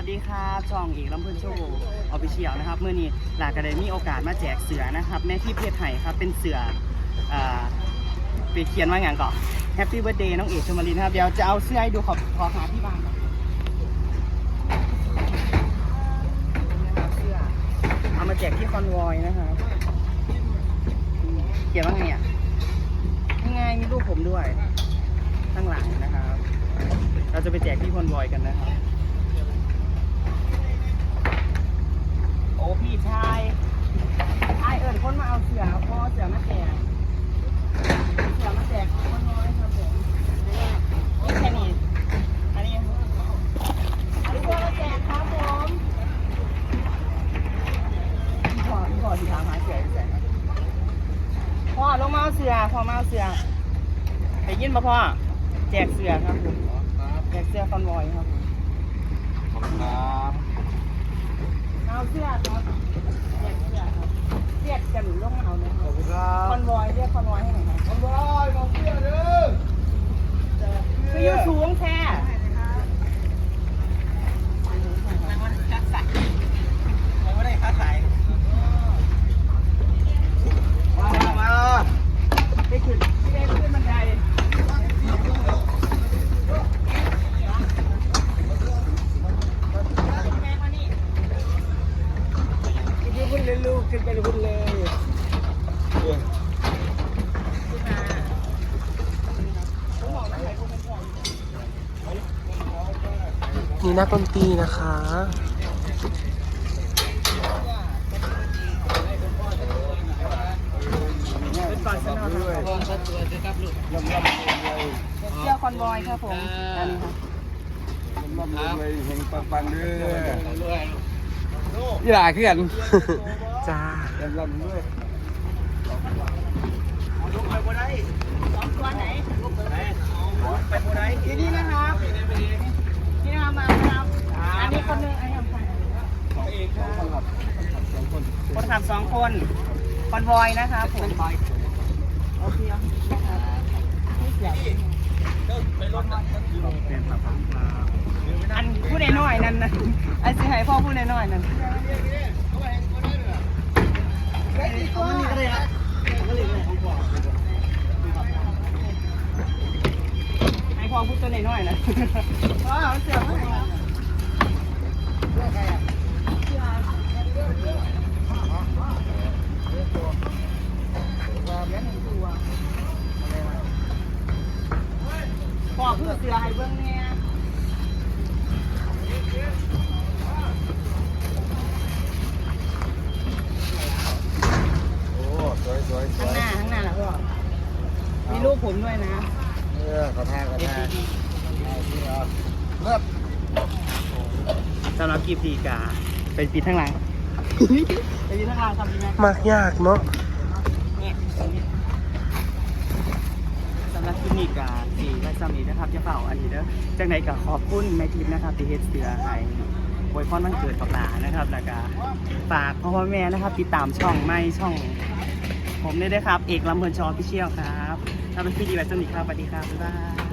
วัสดีครับช่องเอกลำพูนโชว์ออฟฟิเชียลนะครับเมื่อนี้หลากระไดมีโอกาสมาแจกเสือนะครับแม่ที่เพจไห่ครับเป็นเสืออ่าไปเขียนว่าอย่างก่อนแฮปปี้เบิร์ดเดย์น้องเอกชมารินครับเดี๋ยวจะเอาเสื้อให้ดูขอขอหาที่บ้านก่อนนะครับเสื้อเอามาแจกที่คอนวอยนะครับเขียนว่าไงอะยังไงมีรูปผมด้วยข้างหลังนะครับ เราจะไปแจกที่คอนวอยกันนะครับ โอ้ พี่ชายไอายเอิญคนมาเอาเสือพอเสือมาแจกเสือมาแจกคนน้อยครับผมนี่แค่นี้อันนี้อันนี้เสือมาแจกครับผมพี่พ่อพี่พ่อที่ถามหาเสืออยู่ไหนพ่อลงมาเอาเสือพ่อมาเอาเสือไปยินปะพ่อแจกเสือครับผมแจกเสือคอนวอยครับผมขอบคุณครับ เอาเสื้อครับแจกเสื้อครับเรียกกันลงมาเอาเลยคขรัอบบคุณครัคอบนวอยเรียกคอนวอยให้หน่อยครับขอบคุณครับขอบคุณเด้อคืออยู่สูงแท้มามาไปขึ้นไปขึ้นบันไดขึ้นไปเลยลูก ขึ้นไปเลยเลยนี่นักดนตรีนะคะ เป็นก่อนสนอครับเสื้อคอนวอยครับผมอันนี้ครับลำเลยเฮงปังปังเด้อยี่หล่าขึ้นกัน จ้าลำลำด้วยที่นี่นะครับที่นี่มาครับอันนี้คนหนึงอันนี้คนคนขับสองคนคอนวอยนะครับผมโอเคอันผู้ใดน้อยนั่นนะอันสิให้พ่อผู้ใดน้อยนั่น ให้พ่อผู้ตัวน้อยๆนะพ่อเอาเสือมาให้บอกเพื่อเสือให้เบิ่งเนี่ยโอ้สวยสวยสข้างวยหน้าข้างหน้าแหละพ่อมีรูปผมด้วยนะ ออขอทานขอทานเลิศสำหรับกีบดีกาเป็นปีทั้างหลังเป็นปีทั้างหลังทำดีไหมมากยากเนาะเนี่ยตรงนี้สำหรับคลินิกกาสีและสามีนะครับจะเป่าอันนี้เด้อจากไหนก็ขอบคุณแม่ทิพย์นะครับที่เฮ็ดเสือให้โวยพรวันเกิดกับหลานนะครับแล้วก็ฝากพ่อพ่อแม่นะครับติดตามช่องไม่ช่อง ผมได้ด้วยครับ เอกลำเพลินชอพิเชียลครับ ถ้าเป็นพี่ดีแบบสนิทครับสวัสดีครับบ๊ายบาย